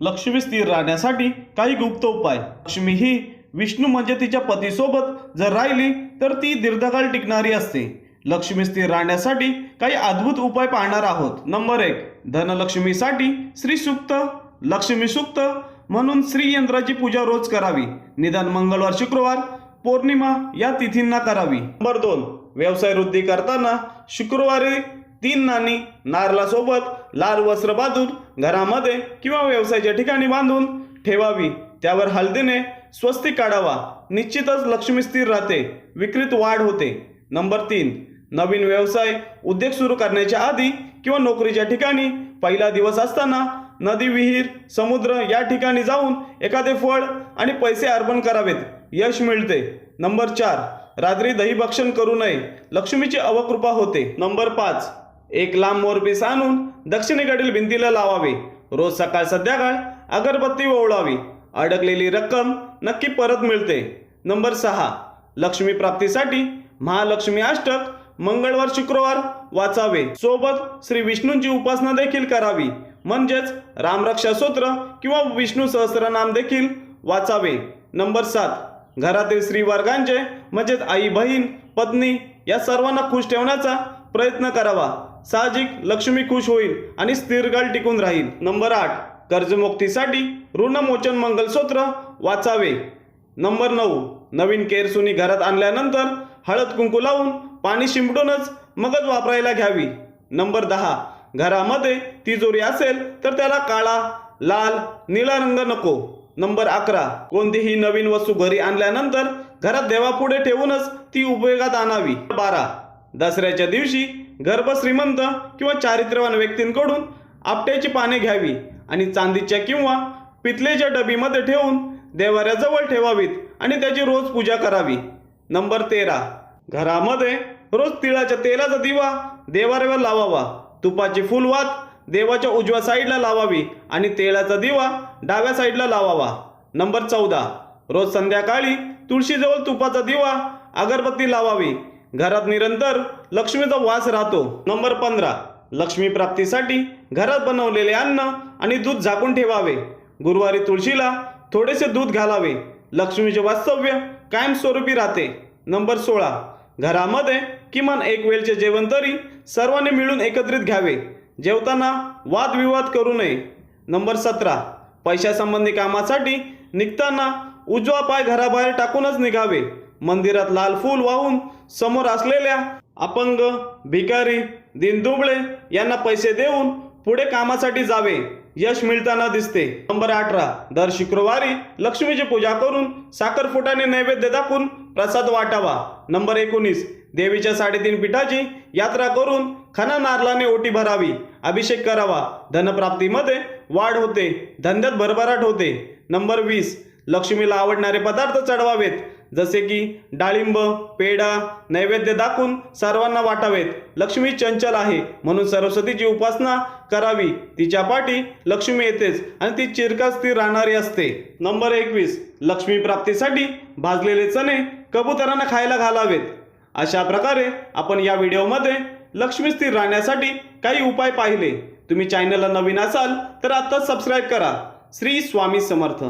लक्ष्मी स्थिर राहण्यासाठी काही गुप्त उपाय. लक्ष्मी ही विष्णू म्हणजे तिच्या पतीसोबत जर राहिली तर ती दीर्घकाळ टिकणारी असते. लक्ष्मी स्थिर राहण्यासाठी काही अद्भुत उपाय पाहणार आहोत. नंबर एक धनलक्ष्मीसाठी श्री सुक्त लक्ष्मी सुक्त म्हणून श्री यंत्राची पूजा रोज करावी. निदान मंगळवार शुक्रवार पौर्णिमा या तिथींना करावी. नंबर दोन व्यवसाय वृद्धी करताना शुक्रवारी तीन नाणी नारळासोबत लाल वस्त्र बांधून घरामध्ये किंवा व्यवसायाच्या ठिकाणी बांधून ठेवावी. त्यावर हळदीने स्वस्ती काढावा. निश्चितच लक्ष्मी स्थिर राहते. विक्रीत वाढ होते. नंबर तीन नवीन व्यवसाय उद्योग सुरू करण्याच्या आधी किंवा नोकरीच्या ठिकाणी पहिला दिवस असताना नदी विहीर समुद्र या ठिकाणी जाऊन एखादे फळ आणि पैसे अर्पण करावेत. यश मिळते. नंबर चार रात्री दही भक्षण करू नये. लक्ष्मीची अवकृपा होते. नंबर पाच एक लांब मोरपीस आणून दक्षिणेकडील भिंतीला लावावे. रोज सकाळ संध्याकाळ अगरबत्ती ओवळावी. अडकलेली रक्कम नक्की परत मिळते. नंबर सहा लक्ष्मी प्राप्तीसाठी महालक्ष्मी अष्टक मंगळवार शुक्रवार वाचावे. सोबत श्री विष्णूंची उपासना देखील करावी. म्हणजेच रामरक्षा सूत्र किंवा विष्णू सहस्रनाम देखील वाचावे. नंबर सात घरातील श्रीवर्गांचे म्हणजेच आई बहीण पत्नी या सर्वांना खुश ठेवण्याचा प्रयत्न करावा. साहजिक लक्ष्मी खुश होईल आणि स्थिरकाळ टिकून राहील. नंबर आठ कर्जमुक्तीसाठी ऋणमोचन मंगलसूत्र वाचावे. नंबर नऊ नवीन केरसुनी घरात आणल्यानंतर हळद कुंकू लावून पाणी शिंपडूनच मगच वापरायला घ्यावी. नंबर दहा घरामध्ये तिजोरी असेल तर त्याला काळा लाल निळा रंग नको. नंबर अकरा कोणतीही नवीन वस्तू घरी आणल्यानंतर घरात देवापुढे ठेवूनच ती उपयोगात आणावी. बारा दसऱ्याच्या दिवशी गर्भ श्रीमंत किंवा चारित्र्यवान व्यक्तींकडून आपट्याची पाने घ्यावी आणि चांदीच्या किंवा पितलेच्या डबीमध्ये ठेवून देवाऱ्याजवळ ठेवावीत आणि त्याची रोज पूजा करावी. नंबर तेरा. घरामध्ये रोज तिळाच्या तेलाचा दिवा देवाऱ्यावर लावावा. तुपाची फुलवात देवाच्या उजव्या साईडला लावावी आणि तेलाचा दिवा डाव्या साईडला लावावा. नंबर चौदा. रोज संध्याकाळी तुळशीजवळ तुपाचा दिवा अगरबत्ती लावावी घरात निरंतर लक्ष्मीचा वास राहतो. नंबर पंधरा लक्ष्मी प्राप्तीसाठी घरात बनवलेले अन्न आणि दूध झाकून ठेवावे. गुरुवारी तुळशीला थोडेसे दूध घालावे. लक्ष्मीचे वास्तव्य कायमस्वरूपी राहते. नंबर सोळा घरामध्ये किमान एक वेळचे जेवण तरी सर्वांनी मिळून एकत्रित घ्यावे. जेवताना वादविवाद करू नये. नंबर सतरा पैशासंबंधी कामासाठी निघताना उजवा पाय घराबाहेर टाकूनच निघावे. मंदिरात लाल फूल वाहून समोर असलेल्या अपंग भिकारी दिनदुबळे यांना पैसे देऊन पुढे कामासाठी जावे. यश मिळताना दिसते. नंबर अठरा. दर शुक्रवारी लक्ष्मीची पूजा करून साखरफुटाने नैवेद्य दाखवून प्रसाद वाटावा. नंबर एकोणीस. देवीच्या साडेतीन पीठाची यात्रा करून खना नारलाने ओटी भरावी. अभिषेक करावा. धनप्राप्तीमध्ये वाढ होते. धंद्यात भरभराट होते. नंबर वीस. लक्ष्मीला आवडणारे पदार्थ चढवावेत. जसे की डाळिंब पेढा नैवेद्य दाखवून सर्वांना वाटावेत. लक्ष्मी चंचल आहे. म्हणून सरस्वतीची उपासना करावी. तिच्या पाठी लक्ष्मी येतेच आणि ती चिरकाच स्थिर राहणारी असते. नंबर एकवीस. लक्ष्मी प्राप्तीसाठी भाजलेले चणे कबुतरांना खायला घालावेत. अशा प्रकारे आपण या व्हिडिओमध्ये लक्ष्मी स्थिर राहण्यासाठी काही उपाय पाहिले. तुम्ही चॅनलला नवीन असाल तर आत्ताच सबस्क्राईब करा. श्री स्वामी समर्थ.